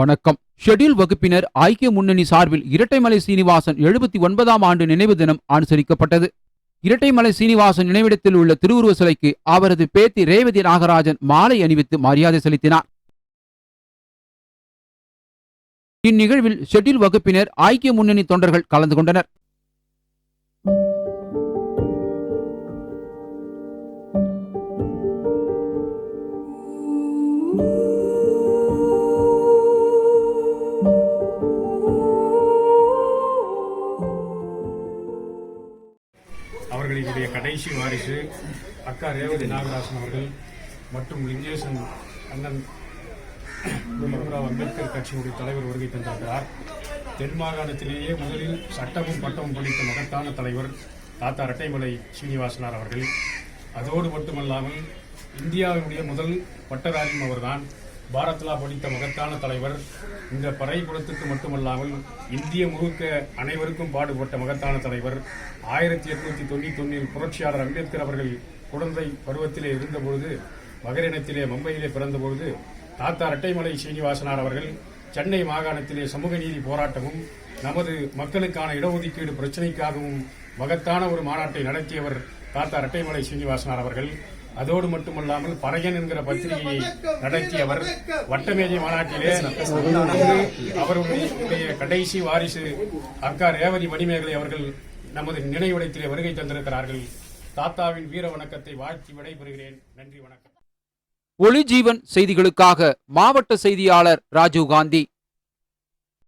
வணக்கம். ஷெட்யூல் வகுப்பினர் ஐக்கிய முன்னணி சார்பில் இரட்டைமலை சீனிவாசன் எழுபத்தி ஒன்பதாம் ஆண்டு நினைவு தினம் அனுசரிக்கப்பட்டது. இரட்டைமலை சீனிவாசன் நினைவிடத்தில் உள்ள திருவுருவ சிலைக்கு அவரது பேத்தி ரேவதி நாகராஜன் மாலை அணிவித்து மரியாதை செலுத்தினார். இந்நிகழ்வில் ஷெட்யூல் வகுப்பினர் ஐக்கிய முன்னணி தொண்டர்கள் கலந்து கொண்டனர். அவர்களினுடைய கடைசி வாரிசு அக்கா ரேவதி நாகராசன் அவர்கள் மற்றும் லிங்கேசன் அண்ணன் பீமராவ் அம்பேத்கர் கட்சியினுடைய தலைவர் வருகை தந்திருக்கிறார் தென் மாகாணத்திலேயே முதலில் சட்டமும் பட்டமும் படித்த மகத்தான தலைவர் தாத்தா இரட்டைமலை சீனிவாசனார் அவர்கள். அதோடு மட்டுமல்லாமல் இந்தியாவினுடைய முதல் பட்டதாரியும் அவர்தான். பாரத்லா படித்த மகத்தான தலைவர். இந்த பறை குலத்துக்கு மட்டுமல்லாமல் இந்திய முழுக்க அனைவருக்கும் பாடுபட்ட மகத்தான தலைவர். ஆயிரத்தி எட்நூத்தி தொண்ணூத்தி ஒன்னில் புரட்சியாளர் அம்பேத்கர் அவர்கள் குழந்தை பருவத்திலே இருந்தபொழுது மகரினத்திலே மும்பையிலே பிறந்தபொழுது தாத்தா இரட்டைமலை சீனிவாசனார் அவர்கள் சென்னை மாகாணத்திலே சமூக நீதி போராட்டமும் நமது மக்களுக்கான இடஒதுக்கீடு பிரச்சினைக்காகவும் மகத்தான ஒரு மாநாட்டை நடத்தியவர் தாத்தா இரட்டைமலை சீனிவாசனார் அவர்கள். அதோடு மட்டுமல்லாமல் பறையன் என்கிற பத்திரிகையை நடத்தியவர் வட்டமேஜை மாநாட்டிலே நமது அவருடைய கடைசி வாரிசு அக்கா ரேவதி மணிமேகலை அவர்கள் நமது நினைவிடத்திலே வருகை தந்திருக்கிறார்கள். தாத்தாவின் வீர வணக்கத்தை வாழ்த்தி விடைபெறுகிறேன். நன்றி வணக்கம். ஒளிஜீவன் செய்திகளுக்காக மாவட்ட செய்தியாளர் ராஜீவ் காந்தி.